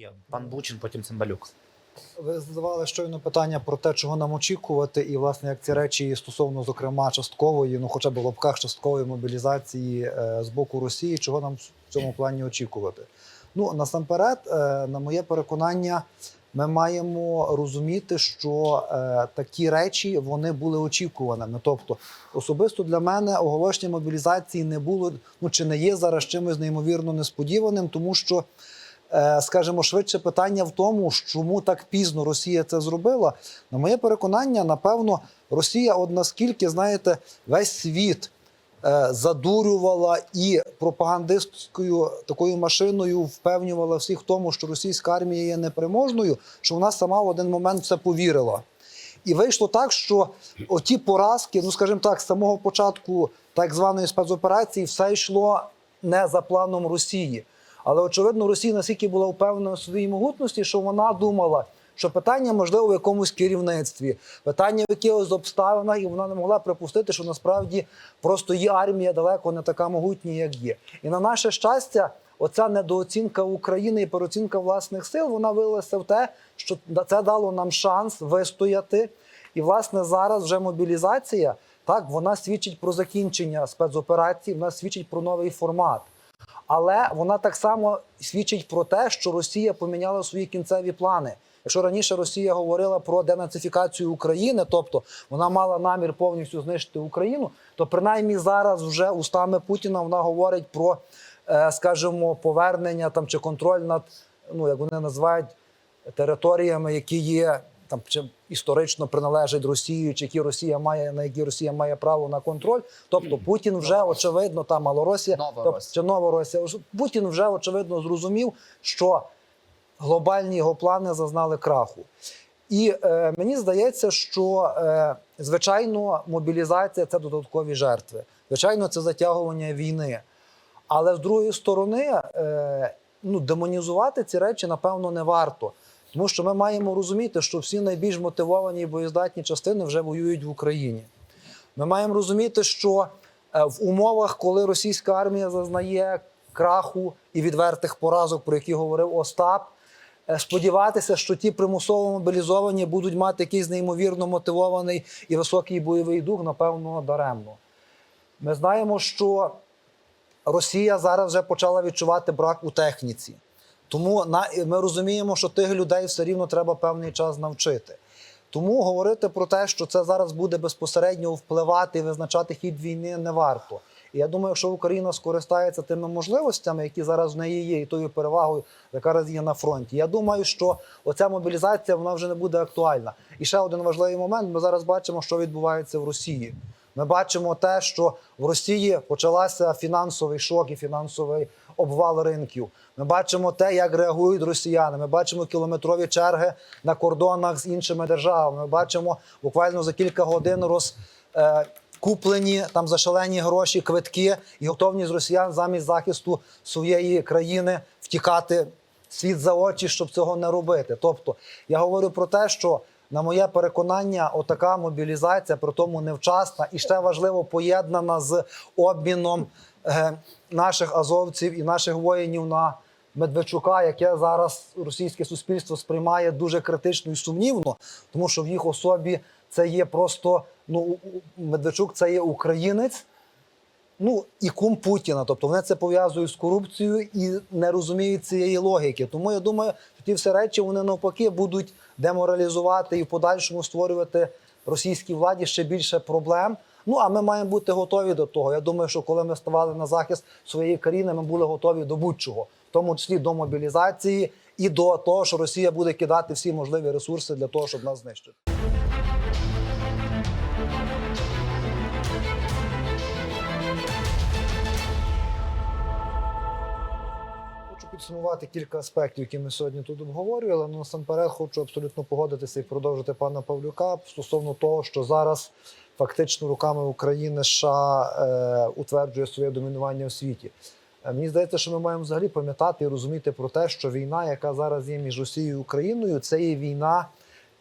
Є пан Бучин, потім Цимбалюк. Ви задавали щойно питання про те, чого нам очікувати, і власне як ці речі стосовно, зокрема, часткової, ну хоча б в лапках часткової мобілізації е, з боку Росії, чого нам в цьому плані очікувати? Ну насамперед, е, на моє переконання, ми маємо розуміти, що е, такі речі вони були очікуваними. Тобто, особисто для мене оголошення мобілізації не було, ну чи не є зараз чимось неймовірно несподіваним, тому що. Е, скажімо, швидше питання в тому, чому так пізно Росія це зробила. На моє переконання, напевно, Росія, от наскільки, знаєте, весь світ е, задурювала і пропагандистською такою машиною впевнювала всіх в тому, що російська армія є непереможною, що вона сама в один момент в це повірила. І вийшло так, що оті поразки, ну скажімо так, з самого початку так званої спецоперації, все йшло не за планом Росії. Але очевидно, Росія настільки була впевнена у своїй могутності, що вона думала, що питання можливо в якомусь керівництві, питання в якихось обставинах, і вона не могла припустити, що насправді просто її армія далеко не така могутня, як є. І на наше щастя, оця недооцінка України і переоцінка власних сил, вона вилилася в те, що це дало нам шанс вистояти. І, власне, зараз вже мобілізація, так, вона свідчить про закінчення спецоперації, вона свідчить про новий формат. Але вона так само свідчить про те, що Росія поміняла свої кінцеві плани. Якщо раніше Росія говорила про денацифікацію України, тобто вона мала намір повністю знищити Україну, то принаймні зараз вже устами Путіна вона говорить про, е, скажімо, повернення там чи контроль над, ну як вони називають, територіями, які є там чи історично приналежать Росії, чи які Росія має на які Росія має право на контроль. Тобто Путін вже очевидно там Малоросія, тобто, Новоросія. чи Новоросія. Путін вже очевидно зрозумів, що глобальні його плани зазнали краху. І е, мені здається, що е, звичайно мобілізація це додаткові жертви. Звичайно, це затягування війни. Але з другої сторони, е, ну, демонізувати ці речі, напевно, не варто. Тому що ми маємо розуміти, що всі найбільш мотивовані і боєздатні частини вже воюють в Україні. Ми маємо розуміти, що е, в умовах, коли російська армія зазнає краху і відвертих поразок, про які говорив Остап, е, сподіватися, що ті примусово мобілізовані будуть мати якийсь неймовірно мотивований і високий бойовий дух, напевно, даремно. Ми знаємо, що Росія зараз вже почала відчувати брак у техніці. Тому на, ми розуміємо, що тих людей все рівно треба певний час навчити. Тому говорити про те, що це зараз буде безпосередньо впливати і визначати хід війни, не варто. І я думаю, якщо Україна скористається тими можливостями, які зараз в неї є, і тою перевагою, яка зараз є на фронті. Я думаю, що оця мобілізація вона вже не буде актуальна. І ще один важливий момент: ми зараз бачимо, що відбувається в Росії. Ми бачимо те, що в Росії почалася фінансовий шок і фінансовий обвал ринків. Ми бачимо те, як реагують росіяни. Ми бачимо кілометрові черги на кордонах з іншими державами. Ми бачимо буквально за кілька годин роз. Е, Куплені там за шалені гроші квитки і готовність росіян замість захисту своєї країни втікати світ за очі, щоб цього не робити. Тобто я говорю про те, що на моє переконання, отака мобілізація, при тому невчасна і ще важливо поєднана з обміном е, наших азовців і наших воїнів на Медведчука, яке зараз російське суспільство сприймає дуже критично і сумнівно, тому що в їх особі це є просто ну Медведчук це є українець. Ну і кум Путіна, тобто вони це пов'язують з корупцією і не розуміють цієї логіки. Тому я думаю, що ті всі речі вони навпаки будуть деморалізувати і в подальшому створювати російській владі ще більше проблем. Ну а ми маємо бути готові до того. Я думаю, що коли ми ставали на захист своєї країни, ми були готові до будь-чого, в тому числі до мобілізації і до того, що Росія буде кидати всі можливі ресурси для того, щоб нас знищити. Підсумувати кілька аспектів, які ми сьогодні тут обговорювали. Ну, насамперед, хочу абсолютно погодитися і продовжити пана Павлюка стосовно того, що зараз фактично руками України США е, утверджує своє домінування у світі. Е, Мені здається, що ми маємо взагалі пам'ятати і розуміти про те, що війна, яка зараз є між Росією і Україною, це є війна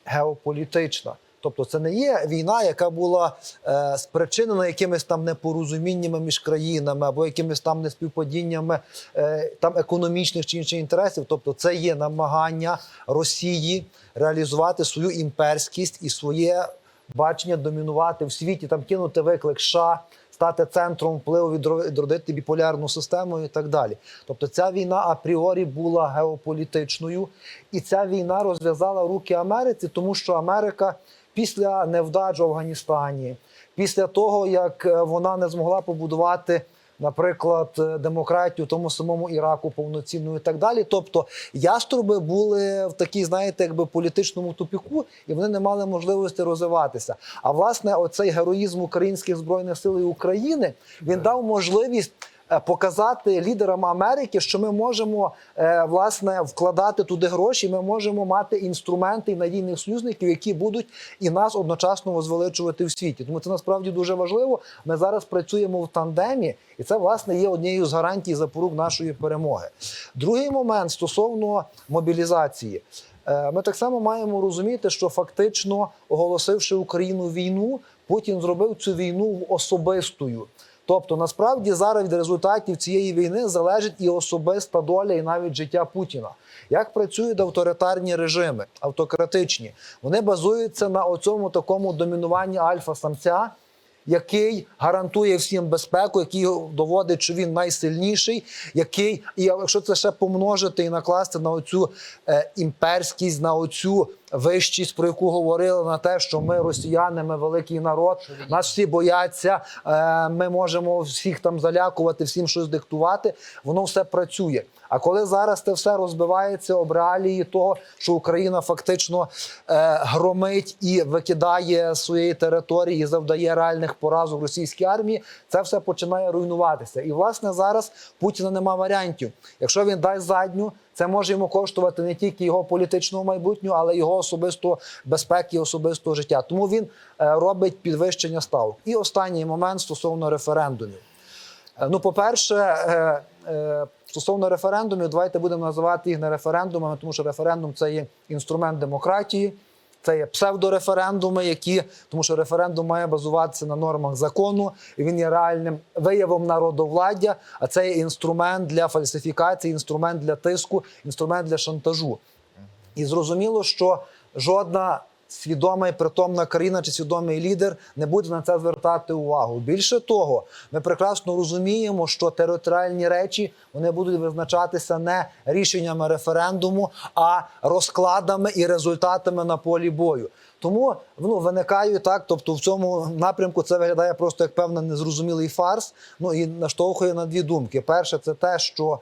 геополітична. Тобто, це не є війна, яка була е, спричинена якимись там непорозуміннями між країнами або якимись там неспівпадіннями е, там економічних чи інших інтересів. Тобто, це є намагання Росії реалізувати свою імперськість і своє бачення домінувати в світі, там кинути виклик США, стати центром впливу, відродити біполярну систему і так далі. Тобто, ця війна апріорі була геополітичною, і ця війна розв'язала руки Америці, тому що Америка після невдач в Афганістані, після того як е, вона не змогла побудувати. Наприклад, е, демократію в тому самому Іраку повноцінну і так далі. Тобто яструби були в такій, знаєте, якби політичному тупіку, і вони не мали можливості розвиватися. А власне, оцей героїзм українських збройних сил і України він дав можливість. Е, Показати лідерам Америки, що ми можемо е, власне вкладати туди гроші. Ми можемо мати інструменти і надійних союзників, які будуть і нас одночасно возвеличувати в світі. Тому це насправді дуже важливо. Ми зараз працюємо в тандемі, і це власне є однією з гарантій запорук нашої перемоги. Другий момент стосовно мобілізації. Е, Ми так само маємо розуміти, що фактично оголосивши Україну війну, Путін зробив цю війну особистою. Тобто, насправді зараз від результатів цієї війни залежить і особиста доля, і навіть життя Путіна. Як працюють авторитарні режими, автократичні, вони базуються на оцьому такому домінуванні альфа-самця, який гарантує всім безпеку, який доводить, що він найсильніший, який, і якщо це ще помножити і накласти на оцю е, імперськість, на оцю вищість, про яку говорили, на те, що ми росіяни, ми великий народ, нас всі бояться, е, ми можемо всіх там залякувати, всім щось диктувати, воно все працює. А коли зараз це все розбивається об реалії того, що Україна фактично е, громить і викидає з своєї території, і завдає реальних поразок російській армії, це все починає руйнуватися. І власне зараз Путіна нема варіантів. Якщо він дасть задню, це може йому коштувати не тільки його політичного майбутнього, але й його особистого безпеки особистого життя. Тому він е, робить підвищення ставок. І останній момент стосовно референдумів. Е, Ну, по-перше, е, стосовно референдумів, давайте будемо називати їх не референдумами, тому що референдум це є інструмент демократії, це є псевдореферендуми, які тому що референдум має базуватися на нормах закону, і він є реальним виявом народовладдя. А це є інструмент для фальсифікації, інструмент для тиску, інструмент для шантажу. І зрозуміло, що жодна свідома і притомна країна чи свідомий лідер не буде на це звертати увагу. Більше того, ми прекрасно розуміємо, що територіальні речі вони будуть визначатися не рішеннями референдуму, а розкладами і результатами на полі бою. Тому ну, виникає так, тобто в цьому напрямку це виглядає просто як певний незрозумілий фарс. Ну і наштовхує на дві думки. Перше, це те, що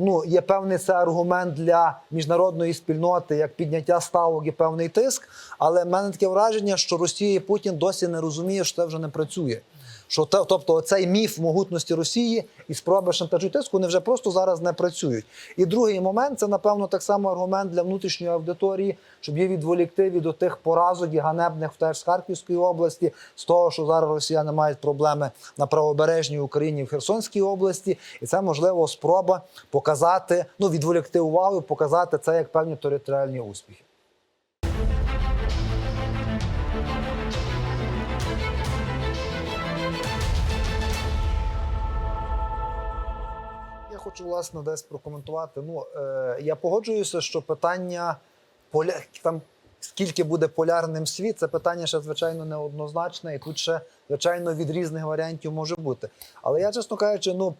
ну, є певний це аргумент для міжнародної спільноти як підняття ставок і певний тиск. Але в мене таке враження, що Росія і Путін досі не розуміє, що це вже не працює. Що те- тобто цей міф могутності Росії і спроби шантажу і тиску вони вже просто зараз не працюють. І другий момент це напевно так само аргумент для внутрішньої аудиторії, щоб її відволікти від тих поразок і ганебних теж з Харківської області, з того, що зараз росіяни мають проблеми на правобережній Україні в Херсонській області, і це можливо спроба показати, ну відволікти увагу, показати це як певні територіальні успіхи. Хочу власне десь прокоментувати. Ну е, я погоджуюся, що питання поля там. Скільки буде полярним світ, це питання ще звичайно неоднозначне, і тут ще звичайно від різних варіантів може бути. Але я, чесно кажучи, ну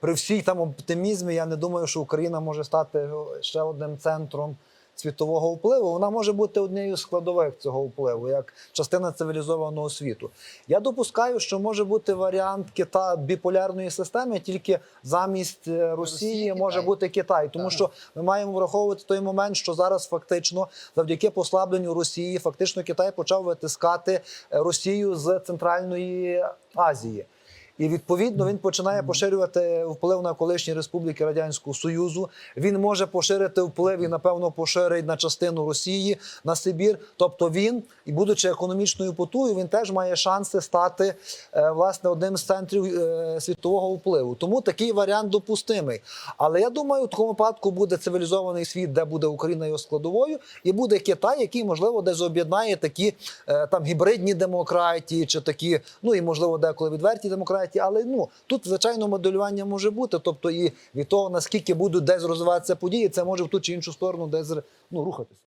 при всій там оптимізмі, я не думаю, що Україна може стати ще одним центром світового впливу. Вона може бути однією з складових цього впливу, як частина цивілізованого світу. Я допускаю, що може бути варіант Кита біполярної системи, тільки замість е, Росії, Росії, може Китай. бути Китай, тому Так. що ми маємо враховувати той момент, що зараз фактично, завдяки послабленню Росії, фактично Китай почав витискати е, Росію з Центральної Азії. І відповідно він починає поширювати вплив на колишні республіки Радянського Союзу. Він може поширити вплив і, напевно, поширить на частину Росії, на Сибір. Тобто він, і будучи економічною потугою, він теж має шанси стати е, власне одним з центрів е, світового впливу. Тому такий варіант допустимий. Але я думаю, в такому випадку буде цивілізований світ, де буде Україна його складовою, і буде Китай, який можливо десь об'єднає такі е, там гібридні демократії, чи такі, ну і можливо деколи відверті демократії. Але ну тут звичайно моделювання може бути. Тобто, і від того наскільки будуть десь розвиватися події, це може в ту чи іншу сторону десь ну, рухатися.